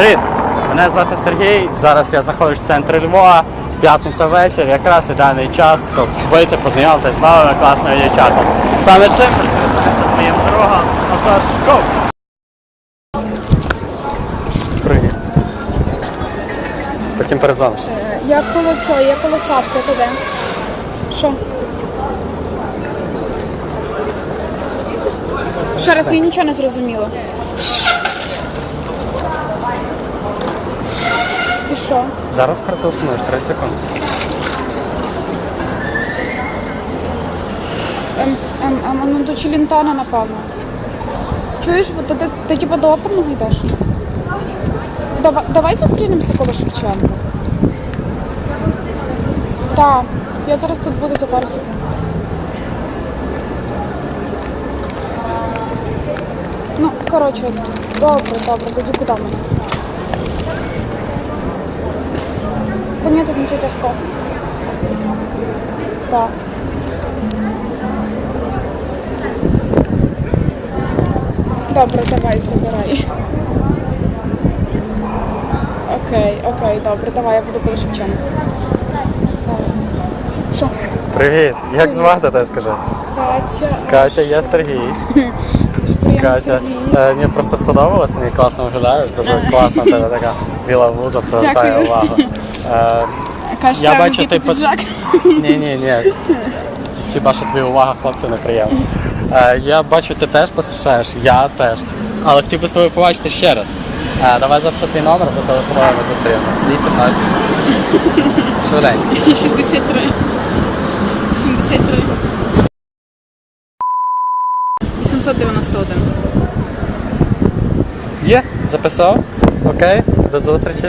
Привіт! Мене звати Сергій. Зараз я знаходжусь в центрі Львова. П'ятниця вечір, якраз ідеальний час, щоб вийти, познайомитися з новими класними дівчатами. Саме цим скористаємося з моїм другом. Отож, go! Привіт. Потім передзвониш. Я коло цього, я коло сапки, туди. Що? Ще раз, я нічого не зрозуміла. Що? Зараз перетелефонуєш 30 секунд. Ем, ем, ем, ну до Челентана, напевно. Чуєш, ти, ти, ти типу до оперного йдеш? Давай, давай зустрінемося коло Шевченка. Так, я зараз тут буду за пару секунд. Ну, коротше, добре, добре, тоді куди ми? Нічого тяжкого. Так. Добре, давай, забирай. Окей, окей, добре, давай, я буду коло Шевченка. Так. Що? Привіт! Як звати тебе скажи? Катя. Катя, я Сергій. Катя, е, мені просто сподобалось, мені класно виглядаєш, дуже класно, в тебе така біла вуза, привертає увагу. Е, Кажеш, я треба бачу, ти пос- піджак. ні, ні, ні. Хіба що тобі увага хлопців неприємна. Е, я бачу, ти теж поспішаєш, я теж. Але хотів би з тобою побачити ще раз. Е, давай запишу твій номер, зателефонуємо, зустрінемось. 8 Швиденько. 63. 73. 891. Є, записав. Окей, до зустрічі.